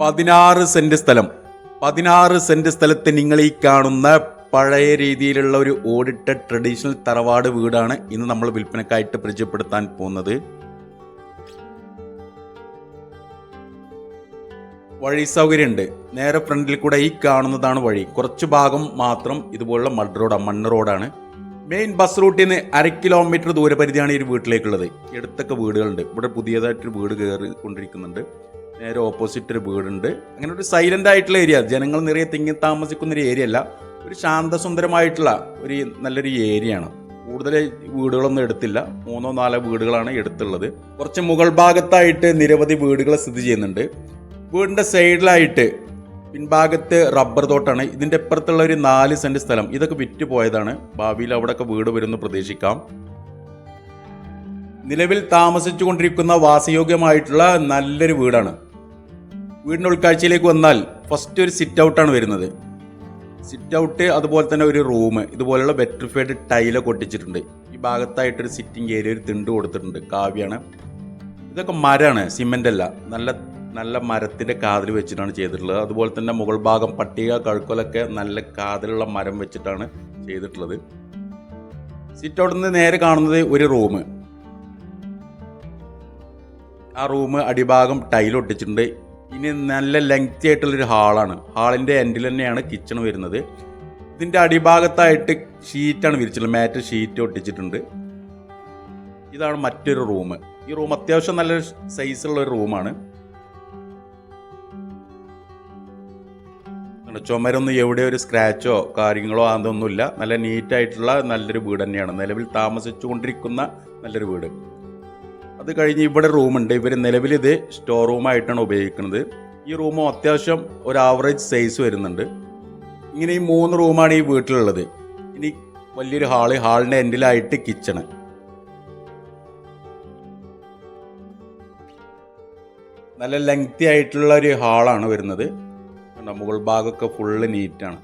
പതിനാറ് സെന്റ് സ്ഥലം. പതിനാറ് സെന്റ് സ്ഥലത്ത് നിങ്ങൾ ഈ കാണുന്ന പഴയ രീതിയിലുള്ള ഒരു ഓടിട്ട ട്രഡീഷണൽ തറവാട് വീടാണ് ഇന്ന് നമ്മൾ വിൽപ്പനക്കായിട്ട് പരിചയപ്പെടുത്താൻ പോകുന്നത്. വഴി സൗകര്യമുണ്ട്. നേരെ ഫ്രണ്ടിൽ കൂടെ ഈ കാണുന്നതാണ് വഴി. കുറച്ച് ഭാഗം മാത്രം ഇതുപോലുള്ള മഡ് റോഡാണ് മണ്ണ് റോഡാണ് മെയിൻ ബസ് റൂട്ടിൽ നിന്ന് അര കിലോമീറ്റർ ദൂരപരിധിയാണ് ഈ വീട്ടിലേക്കുള്ളത്. എടുത്തൊക്കെ വീടുകളുണ്ട്. ഇവിടെ പുതിയതായിട്ടൊരു വീട് കയറി കൊണ്ടിരിക്കുന്നുണ്ട് നേരെ ഓപ്പോസിറ്റ് ഒരു വീടുണ്ട്. അങ്ങനെ ഒരു സൈലന്റ് ആയിട്ടുള്ള ഏരിയ ജനങ്ങൾ നിറയെ തിങ്ങി താമസിക്കുന്ന ഒരു ഏരിയ അല്ല. ഒരു ശാന്തസുന്ദരമായിട്ടുള്ള ഒരു നല്ലൊരു ഏരിയ ആണ്. കൂടുതൽ വീടുകളൊന്നും എടുത്തില്ല. മൂന്നോ നാലോ വീടുകളാണ് എടുത്തുള്ളത്. കുറച്ച് മുകൾ ഭാഗത്തായിട്ട് നിരവധി വീടുകൾ സ്ഥിതി ചെയ്യുന്നുണ്ട്. വീടിന്റെ സൈഡിലായിട്ട് പിൻഭാഗത്ത് റബ്ബർ തോട്ടാണ്. ഇതിന്റെ അപ്പുറത്തുള്ള ഒരു നാല് സെന്റ് സ്ഥലം. ഇതൊക്കെ വിറ്റ് പോയതാണ്. ഭാവിയിൽ അവിടെയൊക്കെ വീട് വരുമെന്ന് പ്രതീക്ഷിക്കാം. നിലവിൽ താമസിച്ചു കൊണ്ടിരിക്കുന്ന വാസയോഗ്യമായിട്ടുള്ള നല്ലൊരു വീടാണ്. വീടിന്റെ ഉൾക്കാഴ്ചയിലേക്ക് വന്നാൽ ഫസ്റ്റ് ഒരു സിറ്റ് ഔട്ടാണ് വരുന്നത്. സിറ്റ് ഔട്ട് അതുപോലെ തന്നെ ഒരു റൂം ഇതുപോലെയുള്ള വെട്രിഫൈഡ് ടൈലൊക്കെ ഒട്ടിച്ചിട്ടുണ്ട്. ഈ ഭാഗത്തായിട്ടൊരു സിറ്റിംഗ് ഏരിയ ഒരു തിണ്ട് കൊടുത്തിട്ടുണ്ട് കാവ്യാണ്. ഇതൊക്കെ മരമാണ് സിമെന്റ് അല്ല. നല്ല നല്ല മരത്തിന്റെ കാതിൽ വെച്ചിട്ടാണ് ചെയ്തിട്ടുള്ളത്. അതുപോലെ തന്നെ മുകൾ ഭാഗം പട്ടിക കഴുക്കലൊക്കെ നല്ല കാതിലുള്ള മരം വെച്ചിട്ടാണ് ചെയ്തിട്ടുള്ളത്. സിറ്റ് ഔട്ടിൽ നിന്ന് നേരെ കാണുന്നത് ഒരു റൂം ആ റൂം അടിഭാഗം ടൈൽ ഒട്ടിച്ചിട്ടുണ്ട്. ഇനി നല്ല ലെങ്തി ആയിട്ടുള്ളൊരു ഹാളാണ്. ഹാളിന്റെ എൻഡിൽ തന്നെയാണ് കിച്ചൺ വരുന്നത്. ഇതിന്റെ അടിഭാഗത്തായിട്ട് ഷീറ്റാണ് വിരിച്ചിട്ടുള്ളത്. മാറ്റ് ഷീറ്റ് ഒട്ടിച്ചിട്ടുണ്ട്. ഇതാണ് മറ്റൊരു റൂം ഈ റൂം അത്യാവശ്യം നല്ല സൈസുള്ള ഒരു റൂമാണ് ചുമരൊന്നും എവിടെ ഒരു സ്ക്രാച്ചോ കാര്യങ്ങളോ അതൊന്നുമില്ല. നല്ല നീറ്റായിട്ടുള്ള നല്ലൊരു വീട് തന്നെയാണ്. നിലവിൽ താമസിച്ചുകൊണ്ടിരിക്കുന്ന നല്ലൊരു വീട്. അത് കഴിഞ്ഞ് ഇവിടെ റൂമുണ്ട്. ഇവർ നിലവിൽ ഇത് സ്റ്റോർ റൂമായിട്ടാണ് ഉപയോഗിക്കുന്നത്. ഈ റൂമും അത്യാവശ്യം ഒരു ആവറേജ് സൈസ് വരുന്നുണ്ട്. ഇങ്ങനെ ഈ മൂന്ന് റൂമാണ് ഈ വീട്ടിലുള്ളത്. ഇനി വലിയൊരു ഹാൾ ഹാളിന്റെ എൻഡിലായിട്ട് കിച്ചണ് നല്ല ലെങ്തി ആയിട്ടുള്ള ഒരു ഹാളാണ് വരുന്നത്. മുകൾ ഭാഗമൊക്കെ ഫുള്ള് നീറ്റാണ്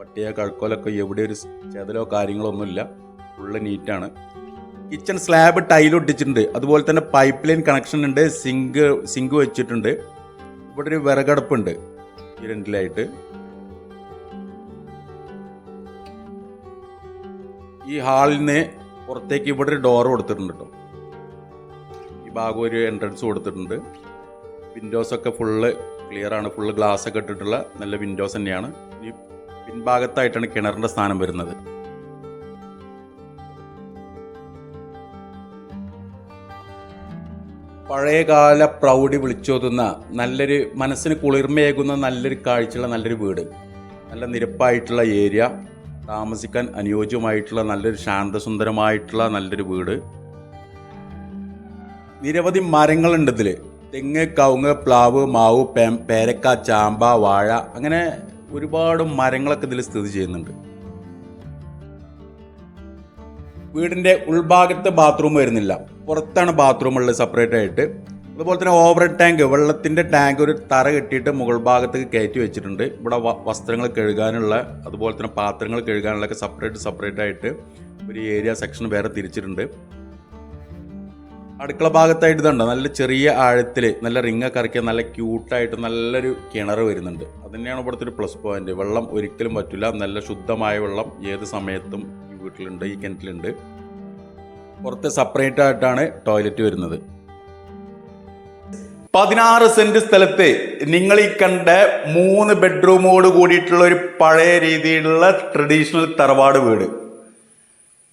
പട്ടിയ കഴുക്കോലൊക്കെ എവിടെ ഒരു ചെതലോ കാര്യങ്ങളോ ഒന്നുമില്ല. ഫുള്ള് നീറ്റാണ് കിച്ചൺ സ്ലാബ് ടൈൽ ഒട്ടിച്ചിട്ടുണ്ട്. അതുപോലെ തന്നെ പൈപ്പ് ലൈൻ കണക്ഷൻ ഉണ്ട് സിങ്ക് സിങ്ക് വെച്ചിട്ടുണ്ട്. ഇവിടെ ഒരു വിറകടപ്പുണ്ട് ഈ രണ്ടിലായിട്ട്. ഈ ഹാളിൽ നിന്ന് പുറത്തേക്ക് ഇവിടെ ഒരു ഡോർ കൊടുത്തിട്ടുണ്ട് കേട്ടോ. ഈ ഭാഗം ഒരു എൻട്രൻസ് കൊടുത്തിട്ടുണ്ട്. വിൻഡോസ് ഒക്കെ ഫുള്ള് ക്ലിയർ ആണ്. ഫുള്ള് ഗ്ലാസ് ഒക്കെ ഇട്ടിട്ടുള്ള നല്ല വിൻഡോസ് തന്നെയാണ്. ഈ പിൻഭാഗത്തായിട്ടാണ് കിണറിന്റെ സ്ഥാനം വരുന്നത്. പഴയകാല പ്രൗഢി വിളിച്ചോതുന്ന നല്ലൊരു മനസ്സിന് കുളിർമയേകുന്ന നല്ലൊരു കാഴ്ചയുള്ള നല്ലൊരു വീട്. നല്ല നിരപ്പായിട്ടുള്ള ഏരിയ താമസിക്കാൻ അനുയോജ്യമായിട്ടുള്ള നല്ലൊരു ശാന്തസുന്ദരമായിട്ടുള്ള നല്ലൊരു വീട്. നിരവധി മരങ്ങളുണ്ട് ഇതിൽ തെങ്ങ് കവുങ്ങ് പ്ലാവ് മാവ് പേരക്ക ചാമ്പ വാഴ അങ്ങനെ ഒരുപാട് മരങ്ങളൊക്കെ ഇതിൽ സ്ഥിതി ചെയ്യുന്നുണ്ട്. വീടിന്റെ ഉൾഭാഗത്ത് ബാത്റൂം വരുന്നില്ല. പുറത്താണ് ബാത്റൂം ഉള്ളത് സെപ്പറേറ്റ് ആയിട്ട്. അതുപോലെ തന്നെ ഓവർ ടാങ്ക് വെള്ളത്തിന്റെ ടാങ്ക് ഒരു തറ കെട്ടിയിട്ട് മുകൾ ഭാഗത്തേക്ക് കയറ്റി വെച്ചിട്ടുണ്ട്. ഇവിടെ വസ്ത്രങ്ങൾ കഴുകാനുള്ള അതുപോലെ തന്നെ പാത്രങ്ങൾ കഴുകാനുള്ള ഒക്കെ സെപ്പറേറ്റ് സെപ്പറേറ്റ് ആയിട്ട് ഒരു ഏരിയ സെക്ഷൻ വേറെ തിരിച്ചിട്ടുണ്ട്. അടുക്കള ഭാഗത്തായിട്ട് ഇതുണ്ട് നല്ല ചെറിയ ആഴത്തിൽ നല്ല റിങ്ങൊക്കെ ഇറക്കിയ നല്ല ക്യൂട്ടായിട്ട് നല്ലൊരു കിണർ വരുന്നുണ്ട്. അത് തന്നെയാണ് ഇവിടുത്തെ ഒരു പ്ലസ് പോയിന്റ് വെള്ളം ഒരിക്കലും പറ്റില്ല നല്ല ശുദ്ധമായ വെള്ളം. ഏത് സമയത്തും വീട്ടിലുണ്ട് ഈ കിണറ്റിലുണ്ട്. പുറത്ത് സെപ്പറേറ്റ് ആയിട്ടാണ് ടോയ്ലറ്റ് വരുന്നത്. പതിനാറ് സെന്റ് സ്ഥലത്ത് നിങ്ങൾ ഈ കണ്ട മൂന്ന് ബെഡ്റൂമോട് കൂടിയിട്ടുള്ള ഒരു പഴയ രീതിയിലുള്ള ട്രഡീഷണൽ തറവാട് വീട്.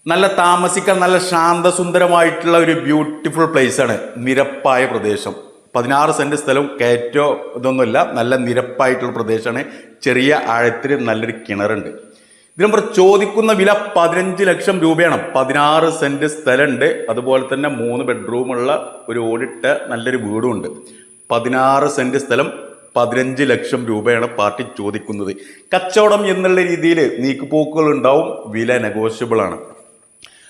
നല്ല താമസിക്കാൻ നല്ല ശാന്തസുന്ദരമായിട്ടുള്ള ഒരു ബ്യൂട്ടിഫുൾ പ്ലേസ് ആണ്. നിരപ്പായ പ്രദേശം. പതിനാറ് സെന്റ് സ്ഥലം കയറ്റോ ഇതൊന്നുമില്ല നല്ല നിരപ്പായിട്ടുള്ള പ്രദേശമാണ്. ചെറിയ ആഴത്തിൽ നല്ലൊരു കിണറുണ്ട്. ഇതിനപ്പുറ ചോദിക്കുന്ന വില പതിനഞ്ച് ലക്ഷം രൂപയാണ്. പതിനാറ് സെന്റ് സ്ഥലമുണ്ട്. അതുപോലെ തന്നെ മൂന്ന് ബെഡ്റൂമുള്ള ഒരു ഓടിട്ട നല്ലൊരു വീടുമുണ്ട്. പതിനാറ് സെന്റ് സ്ഥലം പതിനഞ്ച് ലക്ഷം രൂപയാണ് പാർട്ടി ചോദിക്കുന്നത്. കച്ചവടം എന്നുള്ള രീതിയിൽ നീക്കുപോക്കുകൾ ഉണ്ടാവും. വില നെഗോഷ്യബിൾ ആണ്.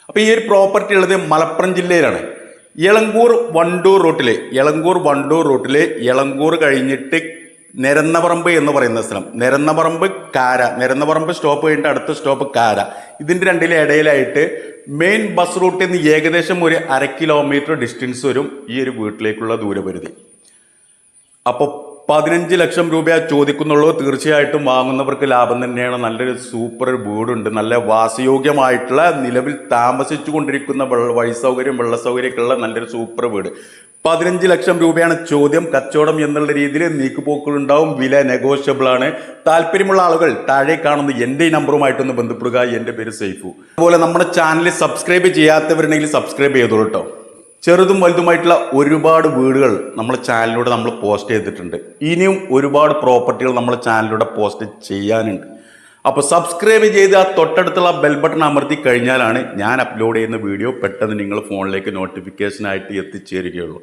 അപ്പോൾ ഈ ഒരു പ്രോപ്പർട്ടി ഉള്ളത് മലപ്പുറം ജില്ലയിലാണ്. എളങ്കൂർ വണ്ടൂർ റൂട്ടിൽ എളങ്കൂർ വണ്ടൂർ റൂട്ടിൽ എളങ്കൂർ കഴിഞ്ഞിട്ട് നിരന്നപറമ്പ് എന്ന് പറയുന്ന സ്ഥലം. നിരന്നപറമ്പ് കാര. നിരന്നപറമ്പ് സ്റ്റോപ്പ് കഴിഞ്ഞിട്ട് അടുത്ത സ്റ്റോപ്പ് കാര. ഇതിന്റെ രണ്ടിലെ ഇടയിലായിട്ട് മെയിൻ ബസ് റൂട്ടിൽ നിന്ന് ഏകദേശം ഒരു അര കിലോമീറ്റർ ഡിസ്റ്റൻസ് വരും ഈ ഒരു വീട്ടിലേക്കുള്ള ദൂരപരിധി. അപ്പോൾ പതിനഞ്ച് ലക്ഷം രൂപ ചോദിക്കുന്നുള്ളൂ. തീർച്ചയായിട്ടും വാങ്ങുന്നവർക്ക് ലാഭം തന്നെയാണ്. നല്ലൊരു സൂപ്പർ വീടുണ്ട്. നല്ല വാസയോഗ്യമായിട്ടുള്ള നിലവിൽ താമസിച്ചു കൊണ്ടിരിക്കുന്ന വെള്ള വഴി സൗകര്യം വെള്ള സൗകര്യമൊക്കെ ഉള്ള നല്ലൊരു സൂപ്പർ വീട്. പതിനഞ്ച് ലക്ഷം രൂപയാണ് ചോദ്യം. കച്ചവടം എന്നുള്ള രീതിയിൽ നീക്കുപോക്കുകളുണ്ടാവും. വില നെഗോഷ്യബിൾ ആണ്. താല്പര്യമുള്ള ആളുകൾ താഴെ കാണുന്ന എന്റെ ഈ നമ്പറുമായിട്ടൊന്ന് ബന്ധപ്പെടുക. എന്റെ പേര് സൈഫു അതുപോലെ നമ്മുടെ ചാനൽ സബ്സ്ക്രൈബ് ചെയ്യാത്തവരുണ്ടെങ്കിൽ സബ്സ്ക്രൈബ് ചെയ്തോളൂ കേട്ടോ ചെറുതും വലുതുമായിട്ടുള്ള ഒരുപാട് വീടുകൾ നമ്മുടെ ചാനലിലൂടെ നമ്മൾ പോസ്റ്റ് ചെയ്തിട്ടുണ്ട്. ഇനിയും ഒരുപാട് പ്രോപ്പർട്ടികൾ നമ്മൾ ചാനലിലൂടെ പോസ്റ്റ് ചെയ്യാനുണ്ട്. അപ്പോൾ സബ്സ്ക്രൈബ് ചെയ്ത് ആ തൊട്ടടുത്തുള്ള ബെൽ ബട്ടൺ അമർത്തി കഴിഞ്ഞാലാണ് ഞാൻ അപ്ലോഡ് ചെയ്യുന്ന വീഡിയോ പെട്ടെന്ന് നിങ്ങൾ ഫോണിലേക്ക് നോട്ടിഫിക്കേഷനായിട്ട് എത്തിച്ചേരുകയുള്ളൂ.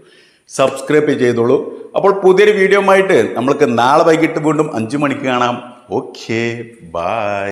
സബ്സ്ക്രൈബ് ചെയ്തോളൂ. അപ്പോൾ പുതിയൊരു വീഡിയോ ആയിട്ട് നമ്മൾക്ക് നാളെ വൈകിട്ട് വീണ്ടും അഞ്ച് മണിക്ക് കാണാം. Okay bye